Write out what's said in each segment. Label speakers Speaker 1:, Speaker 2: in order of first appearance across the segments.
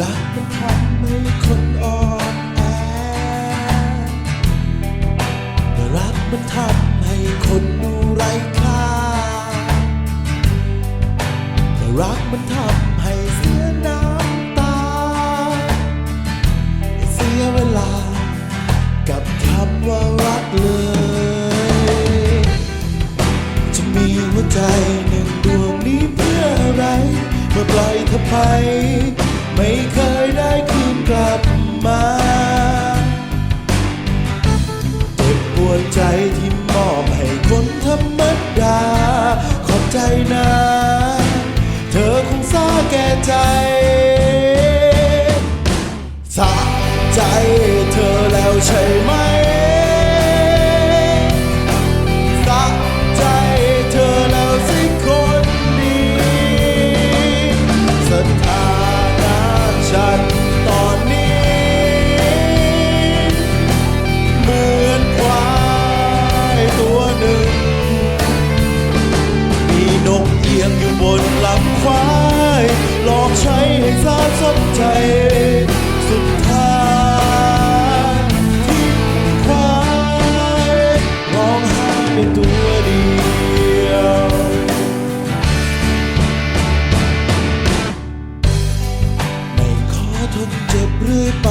Speaker 1: รักมันทำให้คนอ่อนแอแต่รักมันทำให้คนดูไร้ค่าแต่รักมันทำให้เสียน้ำตาเสียเวลา กับคำว่ารักเลย ใจสะใจ สาสนใจ สุดท้ายทิ้งควายร้องไห้เป็นตัวเดียว ไม่ขอทนเจ็บเรื่อยไป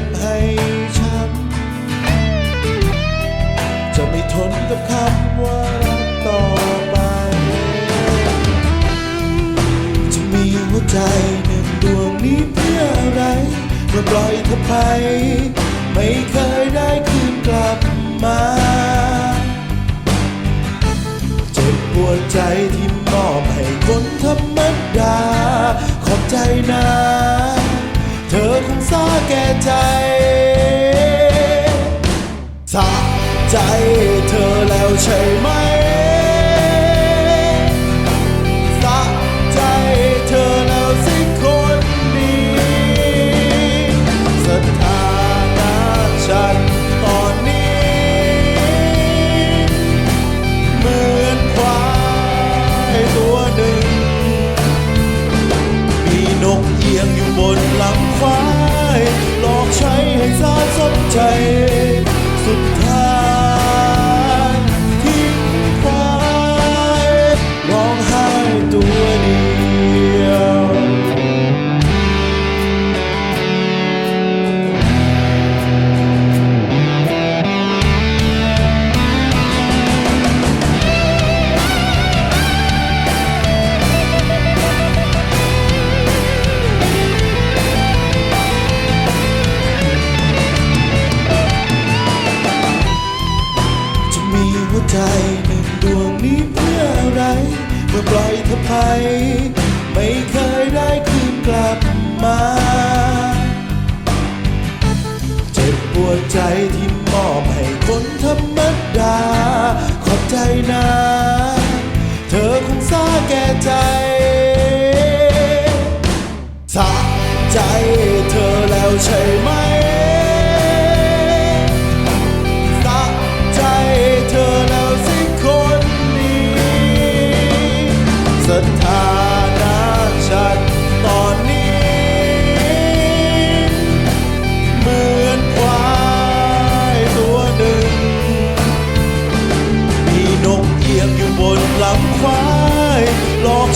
Speaker 1: บให้ช้ำจะไม่ทนกับคำว่ารักต่อไป จะมีหัวใจหนึ่งดวงนี้เพื่ออะไรเมื่อปล่อยเธอไป ไม่เคยได้คืนกลับมา คงซาแก่ใจสะใจเธอแล้วใช่ไหม อปล่อยเธอไปไม่เคยได้คืนกลับมา เจ็บปวดใจที่มอบให้คนธรรมดา ขอบใจนะ เธอคงซาแก่ใจสะใจเธอแล้วใช่ไหม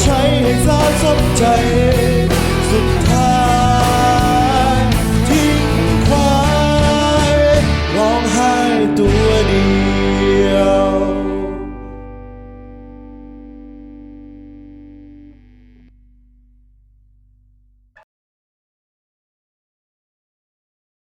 Speaker 1: ใช้ให้สาสมใจ